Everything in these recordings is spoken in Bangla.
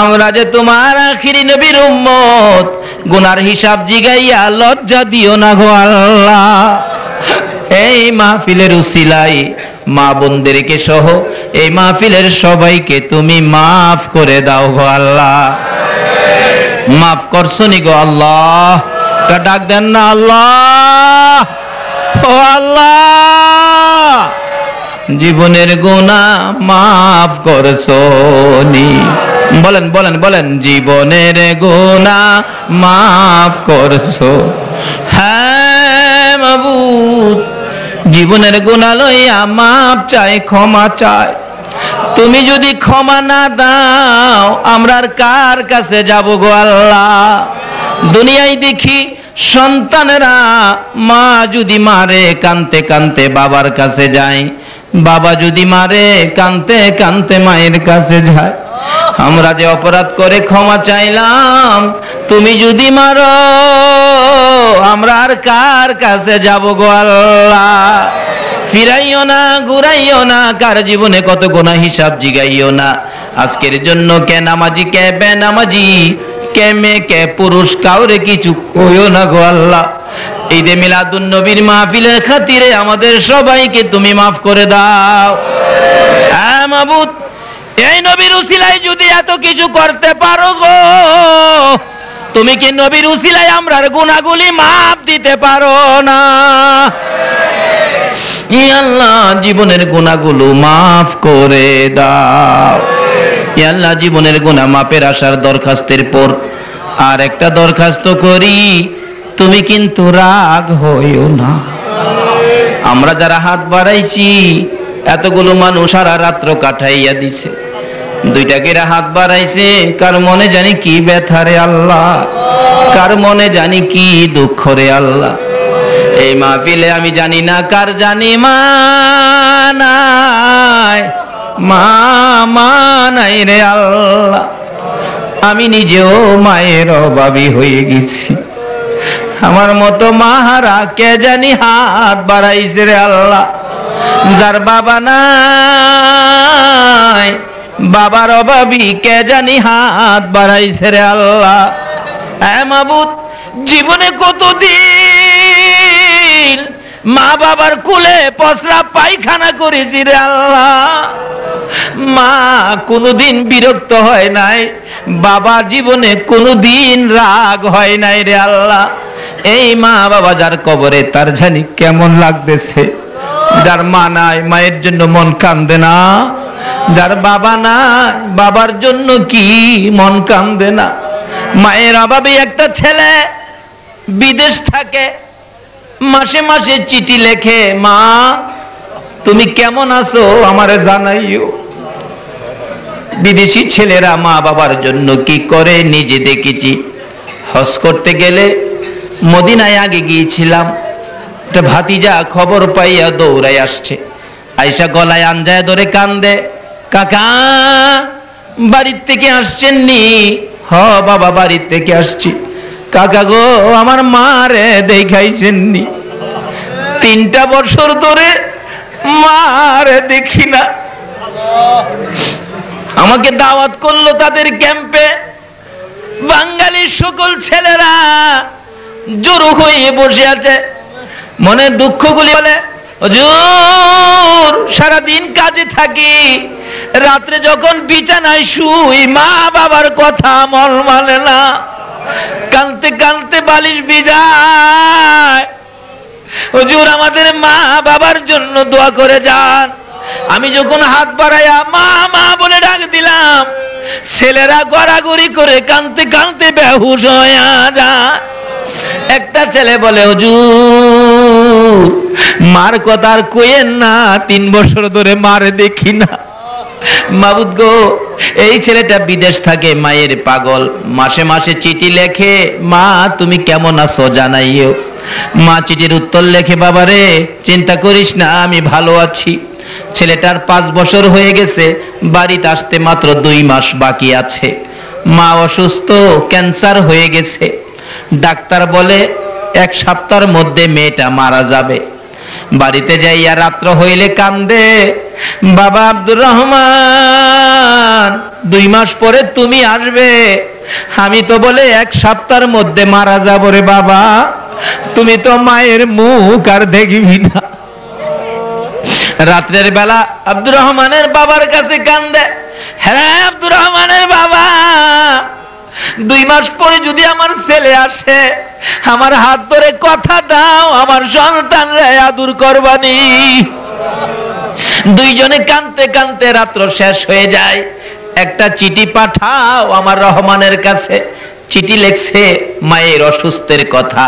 আমরা যে তোমার আখিরি নবীর উম্মত, গুনার হিসাব জিগাইয়া লজ্জা দিও না গো আল্লাহ। এই মাহফিলের উসিলাই মা বোনদেরকে সহ, এই মাহফিলের সবাইকে তুমি মাফ করে দাও গো আল্লাহ। মাফ করছ নি গো আল্লাহ। ডাক দেন না আল্লাহ। ও আল্লাহ, জীবনের গুণা মাফ করছ নি বলেন বলেন বলেন, জীবনের গোনা মাফ করছ। হ্যাঁ মাবুদ, জীবনের গোনা লইয়া মাপ চাই, ক্ষমা চাই। তুমি যদি ক্ষমা না দাও, আমরা আর কার কাছে যাব গো আল্লাহ? দুনিয়ায় দেখি সন্তানেরা মা যদি মারে, কানতে কানতে বাবার কাছে যায়। বাবা যদি মারে, কানতে কানতে মায়ের কাছে যায়। আমরা যে অপরাধ করে ক্ষমা চাইলাম, তুমি যদি মারো, আমরা আর কার কাছে যাব গো আল্লাহ? ফিরাইও না, ঘুরাইও না, কার জীবনে কত গোনা হিসাব জিগাইও না। আজকের জন্য কে নামাজি, কে বেনামাজি, কে মেয়ে, কে পুরুষ, কাউরে কিছু কইও না গো আল্লাহ। ঈদে মিলাদুন নবীর মাহফিলের খাতিরে আমাদের সবাইকে তুমি মাফ করে দাও। হ্যাঁ মাবুদ এই নবীর উসিলায় যদি এত কিছু করতে পারো গো, তুমি কি নবীর উসিলায় আমরার গুণাগুলি মাপ দিতে পারো না? আল্লাহ, জীবনের গুণাগুলো মাফ করে দাও। আল্লাহ, জীবনের গুণা মাপের আসার দরখাস্তের পর আর একটা দরখাস্ত করি, তুমি কিন্তু রাগ হইও না। আমরা যারা হাত বাড়াইছি, এতগুলো মানুষ সারা রাত্র কাটাইয়া দিছে। দুইটা কেরা হাত বাড়াইছে, কার মনে জানি কি ব্যথা রে আল্লাহ? কার মনে জানি কি দুঃখ রে আল্লাহ? এই মাহফিলে আমি জানি না কার জানি মা নাই মা মা নাই রে আল্লাহ। আমি নিজেও মায়ের অভাবী হয়ে গেছি। আমার মতো মাহারা কে জানি হাত বাড়াইছে রে আল্লাহ? যার বাবা নাই বাবার অভাবী কে জানি হাত বাড়াইছে রে আল্লাহ? হ্যাঁ মাবুদ, জীবনে কতদিন মা বাবার কুলে পসরা পায়খানা করেছি রে আল্লাহ? মা কোনোদিন বিরক্ত হয় নাই বাবা জীবনে কোনোদিন রাগ হয় নাই রে আল্লাহ। এই মা বাবা যার কবরে, তার জানি কেমন লাগতেছে। যার মা নাই, মায়ের জন্য মন কান্দে না। যার বাবা নাই, বাবার জন্য কি মন কান্দে না? মায়ের অভাবে একটা ছেলে বিদেশ থাকে, মাসে মাসে চিঠি লেখে, মা, তুমি কেমন আছো? আমারে জানাইও। বিদেশি ছেলেরা মা বাবার জন্য কি করে নিজে দেখেছি? হজ করতে গেলে মদিনায় আগে গিয়েছিলাম। ভাতিজা খবর পাইয়া দৌড়াই আসছে। আইসা গলায় আঞ্জায় ধরে কান্দে। কাকা, বাড়ির থেকে আসছেন নি হ, বাবা, বাড়ির থেকে আসছি। কাকা গো, আমার মা রে দেখাইছেন নি তিনটা বছর ধরে মা রে দেখি না। আমাকে দাওয়াত করল তাদের ক্যাম্পে। বাঙালির সকল ছেলেরা জড়ো হয়ে বসে আছে। মনে দুঃখগুলি বলে সারাদিন কাজে থাকি। রাত্রে যখন বিছানায় শুই, মা বাবার কথা মন মানে না। কানতে কানতে বালিশ বিজায় হুজুর, আমাদের মা বাবার জন্য দোয়া করে যান। আমি যখন হাত বাড়াইয়া মা মা বলে ডাক দিলাম, ছেলেরা গড়াগড়ি করে কানতে কানতে বেহুশ হয়ে যায়। একটা ছেলে বলে, হুজুর, মার কথা আর কইেন না, তিন বছর ধরে মারে দেখি না। মাবুদ গো, এই ছেলেটা বিদেশ থাকে, মায়ের পাগল। মাসে মাসে চিঠি লেখে, মা, তুমি কেমন আছো জানাইও। মা চিঠির উত্তর লেখে, বাবারে, চিন্তা করিস না, আমি ভালো আছি। ছেলেটার পাঁচ বছর হয়ে গেছে, বাড়িতে আসতে মাত্র দুই মাস বাকি আছে। মা অসুস্থ, ক্যান্সার হয়ে গেছে। ডাক্তার বলে, এক সপ্তাহের মধ্যে মেয়েটা মারা যাবে। বাড়িতে যাইয়া রাত্র হইলে কান্দে, বাবা আব্দুর রহমান, দুই মাস পরে তুমি আসবে। আমি তো বলে এক সপ্তাহের মধ্যে মারা যাব রে বাবা। তুমি তো মায়ের মুখ আর দেখবি না। রাত্রের বেলা আব্দুর রহমানের বাবার কাছে কান্দে হ্যাঁ মাস পরে যদি আমার ছেলে আসে, আমার হাত ধরে কথা দাও, আমার সন্তান আদুর করবানি। দুইজনে কানতে কানতে রাত্র শেষ হয়ে যায়। একটা চিঠি পাঠাও আমার রহমানের কাছে। চিঠি লেখছে মায়ের অসুস্থের কথা।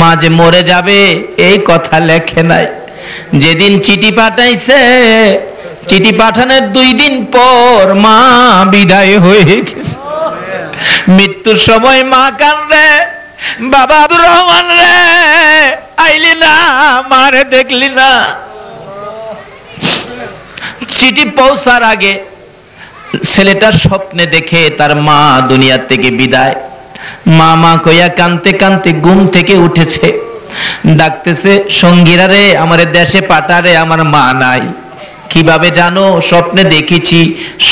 মা যে মরে যাবে, এই কথা লেখে নাই। যেদিন চিঠি পাঠাইছে, চিঠি পাঠানোর দুই দিন পর মা বিদায় হয়ে গেছে। মৃত্যুর সময় মা কান্দে, বাবা আব্দুর রহমান রে, আইলি না, মারে দেখলি না। চিঠি পৌঁছার আগে ছেলেটার স্বপ্নে দেখে তার মা দুনিয়া থেকে বিদায়। মা মা কইয়া কানতে কানতে ঘুম থেকে উঠেছে। ডাকতেছে, সঙ্গীরা রে, আমার দেশে পাটারে আমার মা নাই। কীভাবে জানো? স্বপ্নে দেখেছি,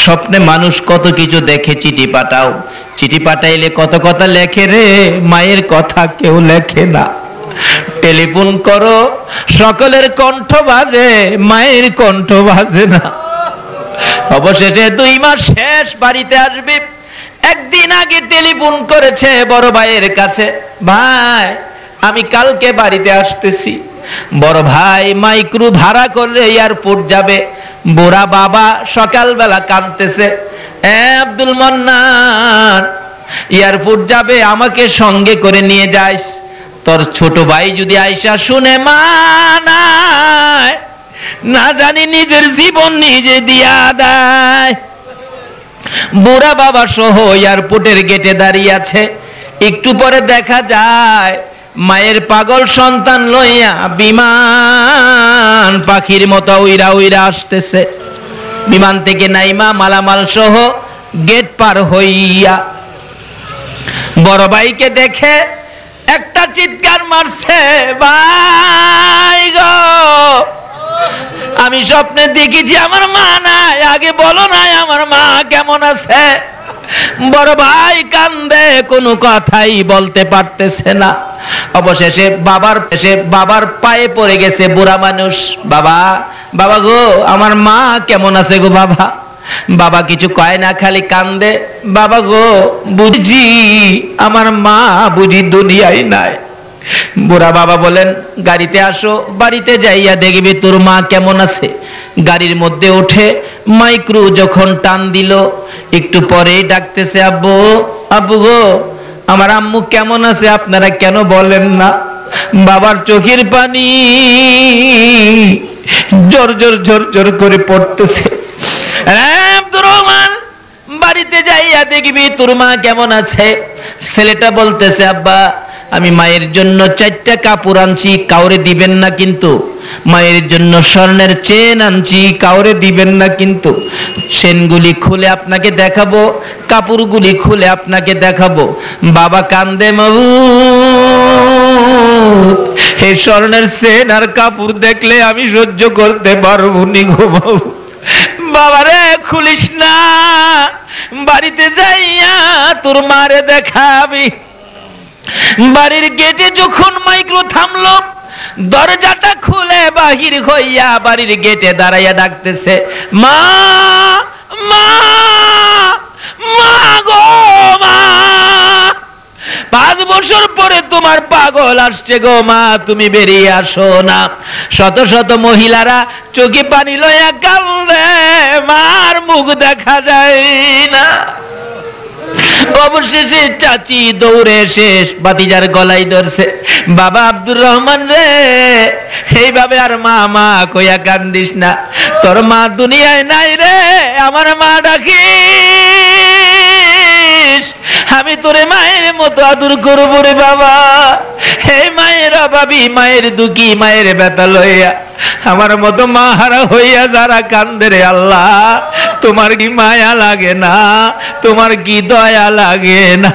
স্বপ্নে মানুষ কত কিছু দেখে চিঠি পাঠাও। চিঠি পাঠাইলে কত কথা লেখে রে? মায়ের কথা কেউ লেখে না। টেলিফোন করো, সকলের কণ্ঠ বাজে, মায়ের কণ্ঠ বাজে না। অবশেষে দুই মাস শেষ, বাড়িতে আসবি। একদিন আগে টেলিফোন করেছে বড় ভাইয়ের কাছে, ভাই, আমি কালকে বাড়িতে আসতেছি। বড় ভাই মাইক্রো ভাড়া করলে এয়ারপোর্ট যাবে। বুড়া বাবা সকালবেলা কাঁদতেছে। আব্দুল মন্নান, এয়ারপোর্ট যাবে, আমাকে সঙ্গে করে নিয়ে যাইস তোর ছোট ভাই যদি আইসা শুনে মা নাই না জানি নিজের জীবন নিজে দিয়া দেয়। বুড়া বাবা সহ এয়ারপোর্টের গেটে দাঁড়িয়ে আছে। একটু পরে দেখা যায়, মায়ের পাগল সন্তান লইয়া বিমান পাখির মতো উইরা উইরা আসতেছে। বিমান থেকে নাইমা, মালামাল সহ গেট পার হইয়া বড় ভাইকে দেখে একটা চিৎকার মারছে, ভাই গো, আমি স্বপ্নে দেখেছি, আমার মা নাই, আগে বলো নাই আমার মা কেমন আছে? বড় ভাই কান্দে, কোনো কথাই বলতে পারতেছে না। অবশেষে বাবার বাবার পায়ে পড়ে গেছে বুড়া মানুষ। বাবা বাবা গো, আমার মা কেমন আছে গো বাবা? বাবা কিছু কয় না, খালি কান্দে। বাবা গো, বুঝি আমার মা বুঝি দুনিয়ায় নাই। বুড়া বাবা বলেন, গাড়িতে আসো, বাড়িতে যাইয়া দেখবি তোর মা কেমন আছে। গাড়ির মধ্যে ওঠে, মাইক্রো যখন টান দিল, একটু পরেই ডাকতেছে, আব্বু আব্বু গো, আমার আম্মু কেমন আছে, আপনারা কেন বলেন না? বাবার চোখের পানি জোর জোর জোর জোর করে পড়তেছে। বাড়িতে যাইয়া দেখবি তোর মা কেমন আছে? ছেলেটা বলতেছে, আব্বা, আমি মায়ের জন্য চারটা কাপড় আনছি, কাউরে দিবেন না কিন্তু। মায়ের জন্য স্বর্ণের চেন আনছি, কাউরে দিবেন না কিন্তু। চেনগুলি খুলে আপনাকে দেখাবো, কাপড়গুলি খুলে আপনাকে দেখাবো। বাবা কান্দে, মাবু এই স্বর্ণের চেন আর কাপড় দেখলে আমি সহ্য করতে পারব নি গো বাবু। বাবারে খুলিস না। বাড়িতে যাইয়া তোর মারে দেখাবি। বাড়ির গেটে যখন মাইক্রো থামলো, দরজাটা খুলে বাহির হইয়া বাড়ির গেটে দাঁড়াইয়া ডাকতেছে, মা মা মা গো, মা। পাঁচ বছর পরে তোমার পাগল আসছে গো মা, তুমি বেরিয়ে আসো না। শত শত মহিলারা চোখে পানি লইয়া কান্দে মার মুখ দেখা যায় না। অবশেষে চাচি দৌড়ে শেষ বাতিজার গলাই ধরছে, বাবা আব্দুর রহমান রে, এইভাবে আর মা মা কইয়া কান্দিস না। তোর মা দুনিয়ায় নাই রে, আমার মা ডাকিস। আমি তোরে মায়ের মতো আদর করব রে বাবা। হে মায়ের অভাবী, মায়ের দুঃখী, মায়ের ব্যথা লইয়া। আমার মতো মা হারা হইয়া যারা কান্দে রে আল্লাহ, তোমার কি মায়া লাগে না? তোমার কি দয়া লাগে না?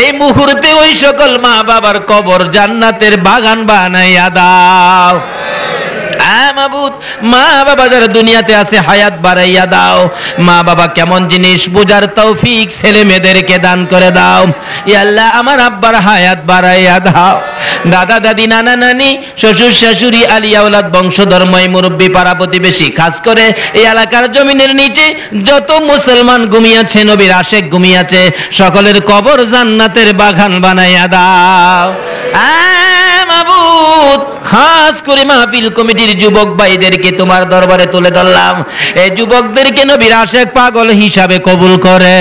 এই মুহূর্তে ওই সকল মা বাবার কবর জান্নাতের বাগান বানাইয়া দাও। হ্যাঁ মা বাবা যারা দুনিয়াতে আছে হায়াত বাড়াইয়া দাও। মা বাবা কেমন জিনিস বোঝার তৌফিক ছেলে মেয়েদেরকে দান করে দাও। আমার আব্বার হায়াত বাড়াইয়া দাও। দাদা দাদি নানা নানি শ্বশুর শাশুড়ি আলিয়া ওলাদ বংশধর্ময় মুরব্বী পাড়া প্রতিবেশী খাস করে এই এলাকার জমিনের নিচে যত মুসলমান ঘুমিয়েছে নবীর আশেক ঘুমিয়েছে সকলের কবর জান্নাতের বাগান বানাইয়া দাও। আহ, মাবুদ খাস করে মাহফিল কমিটির যুবক ভাইদেরকে তোমার দরবারে তুলে ধরলাম। এই যুবকদেরকে নবীর আশেক পাগল হিসাবে কবুল করে।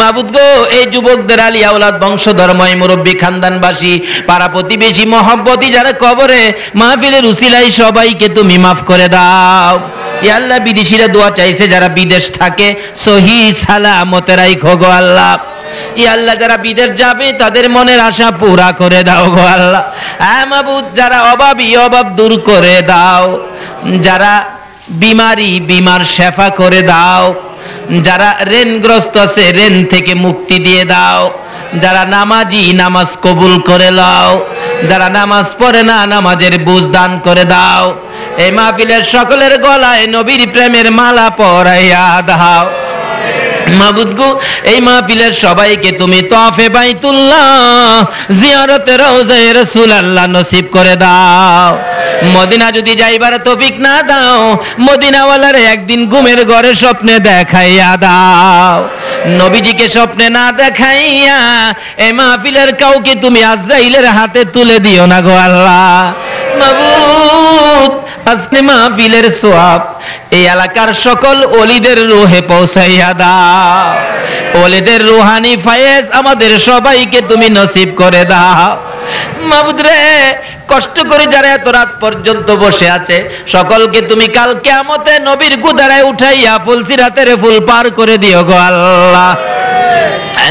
মাবুদ এই যুবকদের আলী আওলাদ বংশধর্ময় মুরব্বী খানদানবাসী, পাড়া প্রতিবেশী মহব্বতী যারা কবরে, মাহফিলের উসিলাই সবাইকে তুমি মাফ করে দাও। আল্লাহ বিদেশিরা দোয়া চাইছে, যারা বিদেশ থাকে, সহি সালামতে রাইখো গো আল্লাহ। ই আল্লাহ যারা বিদেশ যাবে, তাদের মনের আশা পুরা করে দাও গো আল্লাহ। হ্যাঁ মাবুদ, যারা অভাবী অভাব দূর করে দাও, যারা বিমারি বিমার শেফা করে দাও, যারা ঋণগ্রস্ত আছে ঋণ থেকে মুক্তি দিয়ে দাও, যারা নামাজি নামাজ কবুল করে লাও, যারা নামাজ পড়ে না নামাজের বুঝ দান করে দাও, এই মাহফিলের সকলের গলায় নবীর প্রেমের মালা পরাইয়া দাও। মাবুদ গো, এই মাহফিলের সবাইকে তুমি তফে বাইতুল্লাহ, জিয়ারতে রওজায়ে রাসূলুল্লাহ নসিব করে দাও। মদিনা যদি যাইবার তৌফিক না দাও, মদিনাওয়ালারে একদিন ঘুমের ঘরে স্বপ্নে দেখাইয়া দাও। নবীজিকে স্বপ্নে না দেখাইয়া এই মাহফিলের কাউকে তুমি আজরাইলের হাতে তুলে দিও না গো আল্লাহ। মাবুদ আজকে মাহফিলের সোয়াব, এই এলাকার সকল অলিদের রুহে পৌঁছাইয়া দাও। অলিদের রুহানি ফায়েজ আমাদের সবাইকে তুমি নসিব করে দাও। মাবুদ রে, কষ্ট করে যারা এত রাত পর্যন্ত বসে আছে, সকলকে তুমি কাল কেমতে নবীর গুদারায় উঠাইয়া ফুলসিরাতের ফুল পার করে দিও গো আল্লাহ।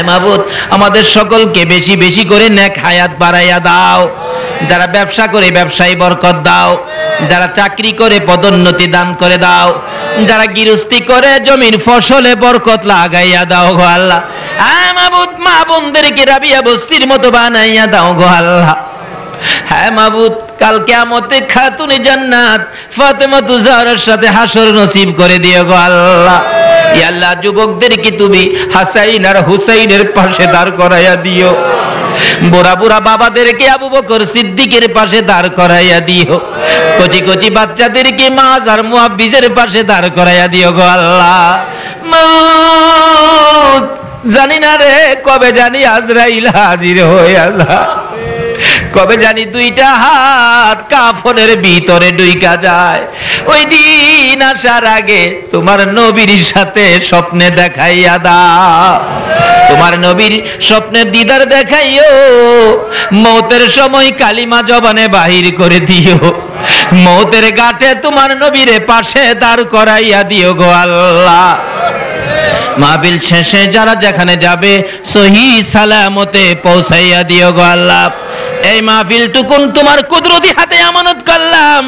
মাবুদ আমাদের সকলকে বেশি বেশি করে নেক হায়াত বাড়াইয়া দাও। যারা ব্যবসা করে ব্যবসায়ী বরকত দাও। যারা চাকরি করে পদোন্নতি দান করে দাও, যারা গৃহস্থী করে জমির ফসলে বরকত লাগাইয়া দাও গো আল্লাহ। হ্যাঁ মাবুদ, মা বোনদেরকে রাবিয়া বস্তির মতো বানাইয়া দাও গো আল্লাহ। হ্যাঁ মাবুদ, কাল কেমতে খাতুনে জান্নাত ফাতেমা তুজারের সাথে হাসর নসিব করে দিও গো আল্লাহ। আল্লাহ, যুবকদেরকে তুমি হাসাইন আর হুসাইনের পাশে দাঁড় করাইয়া দিও। বুড়া বুড়া বাবাদেরকে আবু বকর সিদ্দিকের পাশে দাঁড় করাইয়া দিও। কচি কচি বাচ্চাদেরকে মাছ আর মুহাব্বিজের পাশে দাঁড় করাইয়া দিও গো আল্লাহ। জানি না রে কবে জানি আজরাইল হাজির হয়ে আল্লাহ। কবে জানি দুইটা হাত কাফনের ভিতরে ডুইকা যায়। ওই দিন আসার আগে তোমার নবীর সাথে স্বপ্নে দেখাইয়া দাও। তোমার নবীর স্বপ্নের দিদার দেখাইও। মৌতের সময় কালিমা জবানে বাহির করে দিও। মৌতের গাঠে তোমার নবীরে পাশে দাঁড় করাইয়া দিও গো আল্লাহ। মাহবিল শেষে যারা যেখানে যাবে, সহি সালামতে পৌঁছাইয়া দিও গো আল্লাহ। এই মাহফিল টুকুন তোমার কুদরতি হাতে আমানত করলাম।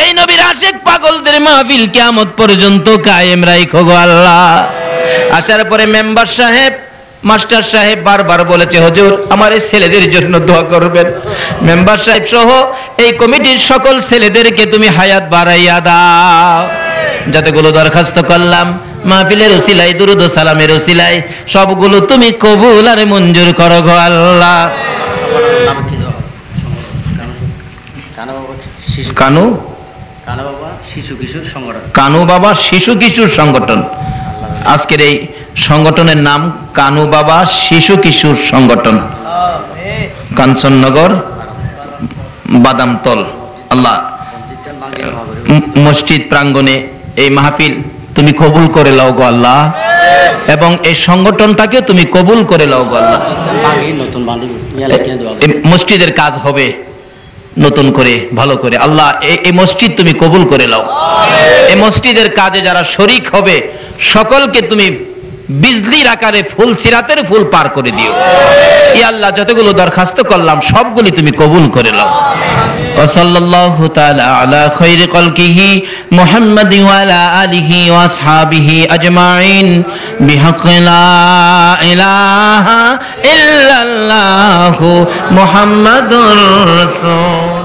এই নবীর আশেক পাগলদের মাহফিল কিয়ামত পর্যন্ত কায়েম রাইখো গো আল্লাহ। আসার পরে মেম্বার সাহেব, মাস্টার সাহেব বারবার বলেছে, হুজুর, আমার এই ছেলেদের জন্য দোয়া করবেন। মেম্বার সাহেব সহ এই কমিটির সকল ছেলেদেরকে তুমি হায়াত বাড়াইয়া দাও। যতগুলো দরখাস্ত করলাম, মাহফিলের ওসিলাই দুরুদ সালামের ওসিলাই সবগুলো তুমি কবুল আর মঞ্জুর করো গো আল্লাহ কানা বাবা শিশু কানু? বাবা শিশু কিশোর সংগঠন। কানু বাবা শিশু কিশোর সংগঠন। আজকের এই সংগঠনের নাম কানু বাবা শিশু কিশোর সংগঠন। কাঞ্চননগর বাদামতল। আল্লাহ। মসজিদ প্রাঙ্গণে এই মাহফিল তুমি কবুল করে লাও গো আল্লাহ। এবং এই সংগঠনটাকে তুমি কবুল করে লাও গো আল্লাহ। মসজিদের কাজ হবে। নতুন করে ভালো করে। আল্লাহ এই- মসজিদ তুমি কবুল করে লাও এই মসজিদের কাজে যারা শরিক হবে সকলকে তুমি বিজলির আকারে ফুল সিরাতের ফুল পার করে দিও। ই আল্লাহ যতগুলো দরখাস্ত করলাম সবগুলি তুমি কবুল করে লাও وصلى الله تعالى على خير خلقه محمد وعلى آله وأصحابه أجمعين. بحق لا إله إلا الله محمد رسول